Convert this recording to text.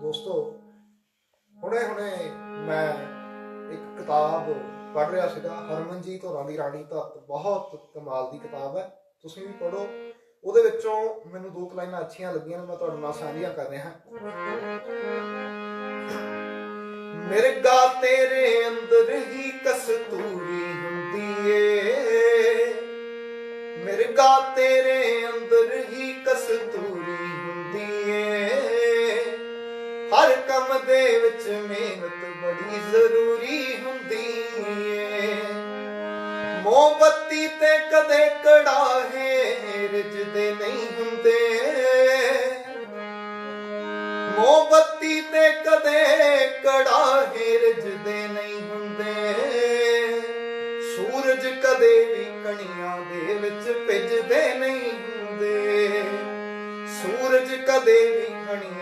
ਦੋਸਤੋ, ਹੁਣੇ ਹੁਣੇ ਮੈਂ ਇੱਕ ਕਿਤਾਬ ਪੜ੍ਹ ਰਿਹਾ ਸੀਗਾ, ਹਰਮਨਜੀਤ ਹੋਰਾਂ ਦੀ ਰਾਣੀ ਤੱਤ ਬਹੁਤ ਕਮਾਲ ਦੀ ਕਿਤਾਬ ਹੈ, ਤੁਸੀਂ ਵੀ ਪੜ੍ਹੋ। ਉਹਦੇ ਵਿੱਚੋਂ ਮੈਨੂੰ ਦੋ ਲਾਈਨਾਂ ਅੱਛੀਆਂ ਲੱਗੀਆਂ ਨੇ, ਮੈਂ ਤੁਹਾਡੇ ਨਾਲ ਸਾਂਝੀਆਂ ਕਰ ਰਿਹਾ। ਮਿਰਗਾ ਤੇਰੇ ਅੰਦਰ ਹੀ ਕਸਤੂਰੀ ਹੁੰਦੀ ਏ। ਮਿਰਗਾ ਤੇਰੇ ਅੰਦਰ ਹੀ ਕਸਤੂਰੀ ਕੰਮ ਦੇ ਵਿੱਚ ਮਿਹਨਤ ਬੜੀ ਜ਼ਰੂਰੀ ਹੁੰਦੀ ਏ। ਮੋਮਬੱਤੀ ਤੇ ਕਦੇ ਕੜਾਹੇ ਰਿਜਦੇ ਨਹੀਂ ਹੁੰਦੇ। ਮੋਮਬੱਤੀ ਤੇ ਕਦੇ ਕੜਾਹੇ ਰਿਜਦੇ ਨਹੀਂ ਹੁੰਦੇ। ਸੂਰਜ ਕਦੇ ਵੀ ਕਣੀਆਂ ਦੇ ਵਿੱਚ ਭਿੱਜਦੇ ਨਹੀਂ ਹੁੰਦੇ। ਸੂਰਜ ਕਦੇ ਵੀ ਕਣੀਆਂ